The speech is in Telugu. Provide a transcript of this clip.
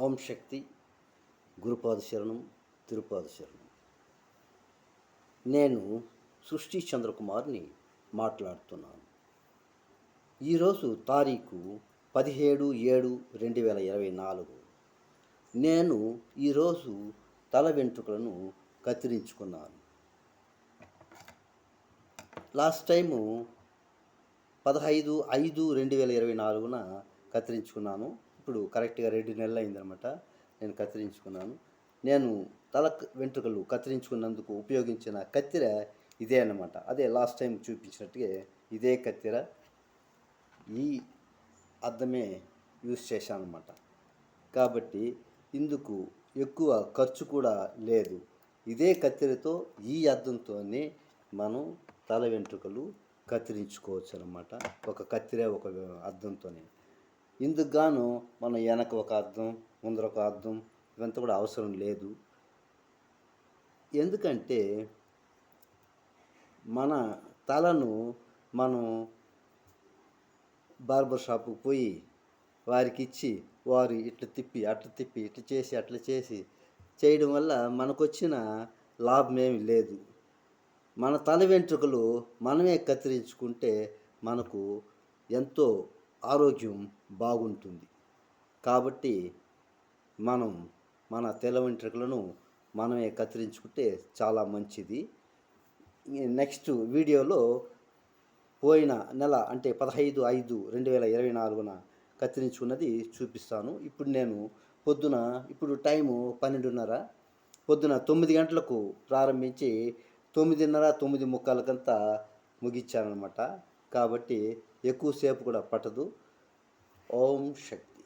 ఓం శక్తి గురుపాద శరణం తిరుపాద శరణం. నేను సృష్టి చంద్రకుమార్ని మాట్లాడుతున్నాను. ఈరోజు తారీఖు పదిహేడు ఏడు రెండు వేల ఇరవై నాలుగు. నేను ఈరోజు తల వెంట్రుకలను కత్తిరించుకున్నాను. లాస్ట్ టైము పదహైదు ఐదు రెండు వేల ఇరవై నాలుగున కత్తిరించుకున్నాను. ఇప్పుడు కరెక్ట్గా రెండు నెలలు అయిందనమాట. నేను కత్తిరించుకున్నాను. నేను తల వెంట్రుకలు కత్తిరించుకున్నందుకు ఉపయోగించిన కత్తిర ఇదే అన్నమాట. అదే లాస్ట్ టైం చూపించినట్టుగా ఇదే కత్తిర ఈ అద్దమే యూస్ చేశాను అనమాట కాబట్టి ఇందుకు ఎక్కువ ఖర్చు కూడా లేదు. ఇదే కత్తిరతో ఈ అద్దంతోనే మనం తల వెంట్రుకలు కత్తిరించుకోవచ్చు అనమాట ఒక కత్తిరే ఒక అద్దంతోనే. ఇందుకు గాను మన వెనక ఒక అర్థం ముందర ఒక అర్థం ఇవంతా కూడా అవసరం లేదు. ఎందుకంటే మన తలను మనం బార్బర్ షాప్కి పోయి వారికి ఇచ్చి వారు ఇట్లా తిప్పి అట్లా తిప్పి ఇట్లా చేసి అట్లా చేసి చేయడం వల్ల మనకొచ్చిన లాభం ఏమి లేదు. మన తల వెంట్రుకలు మనమే కత్తిరించుకుంటే మనకు ఎంతో ఆరోగ్యం బాగుంటుంది. కాబట్టి మనం మన తెల్ల వెంట్రుకలను మనమే కత్తిరించుకుంటే చాలా మంచిది. నెక్స్ట్ వీడియోలో పోయిన నెల అంటే పదహైదు ఐదు రెండు వేల ఇరవై నాలుగున కత్తిరించుకున్నది చూపిస్తాను. ఇప్పుడు నేను పొద్దున ఇప్పుడు టైము పన్నెండున్నర. పొద్దున తొమ్మిది గంటలకు ప్రారంభించి తొమ్మిదిన్నర తొమ్మిది ముక్కాలకంతా ముగించానమాట కాబట్టి ఎక్కువసేపు కూడా పట్టదు. ఓం శక్తి.